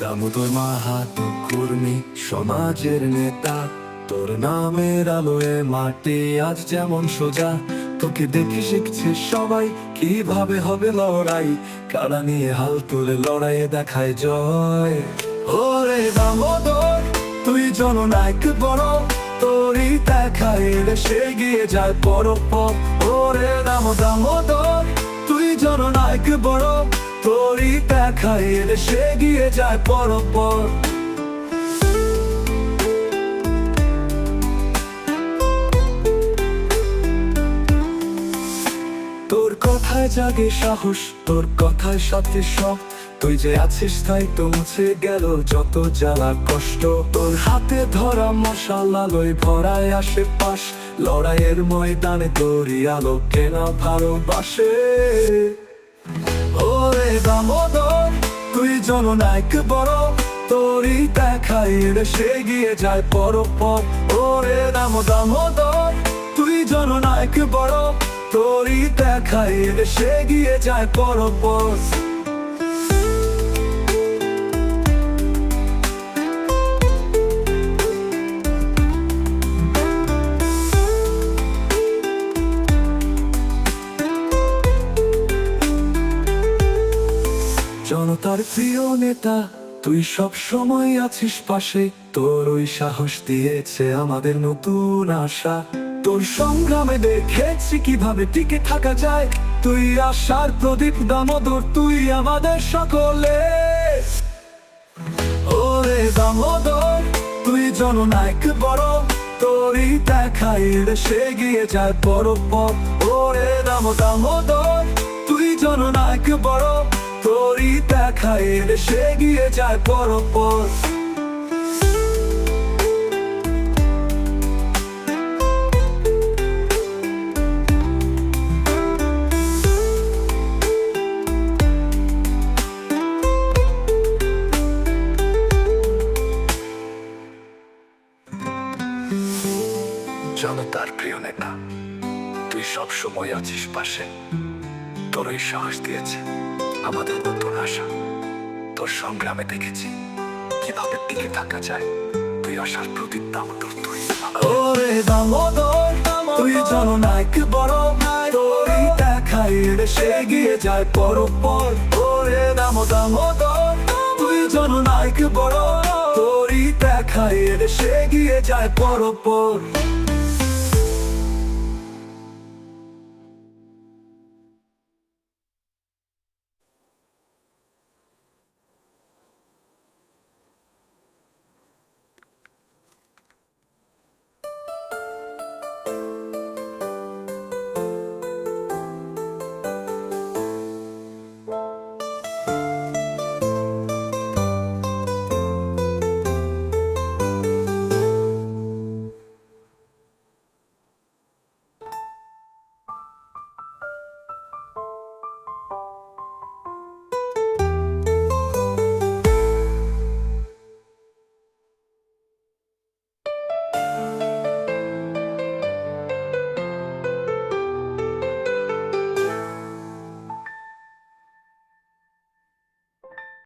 দামোদর মাহাতো কর্মী সমাজের নেতা। তোর নামের আলোয় মাটি আজ যেমন সোজা। তোকে দেখে শিখছে সবাই কীভাবে হবে লড়াই। কারা নিয়ে হাল তুলে লড়াইয়ে দেখায় জয়। ওরে দামোদর, তুই জননায়ক বড়। তোরই দেখায় সে গিয়ে যায় বড় পথ ওরে দাম দামোদর, তুই জননায়ক বড়। সে গিয়ে যায় পথ তোর কথায় জাগে সাহস, তোর কথায় সাথে সব তুই যে আছিস তাই তো মুছে গেল যত জ্বালা কষ্ট। তোর হাতে ধরা মশাল আলোয় ভরায় আসে পাশ লড়াইয়ের ময়দানে তোরই আলো কেনা ভালোবাসে। দামোদর তুই জননায়ক বড়। তোরই দেখাই সে গিয়ে যায় পর পর ওরে দাম দামোদর তুই জননায়ক বড়। তোরই দেখাই সে গিয়ে যায় পর পর জনতার প্রিয় নেতা, তুই সব সময় আছিস পাশে। তোর ওই সাহস দিয়েছে আমাদের নতুন আশা। তোর সংগ্রামে দেখেছি কীভাবে টিকে থাকা যায়। তুই আশার প্রদীপ দামোদর, তুই আমাদের সকলে। ওরে দামোদর, তুই জননায়ক বড়। তোরই দেখাই সে গিয়ে যায় বড় পথ। ওরে দাম দামোদর, তুই জননায়ক বড়। তোরই দেখাই সে গিয়ে যায় পথ জনতার প্রিয় নেতা, তুই সব সময় আছিস পাশে। তোর ওই সাহস দিয়েছে। আমাদের নতুন আশা। তোর সংগ্রামে দেখেছি কীভাবে টিকে থাকা যায়। তুই আশার প্রদীপ দামোদর তুই ওরে দামোদর তুই জননায়ক বড় তোরই দেখাই সে গিয়ে যায় পর পর ওরে দাম দামোদর। তুই জননায়ক বড় তোরই দেখাই সে গিয়ে যায় পর পর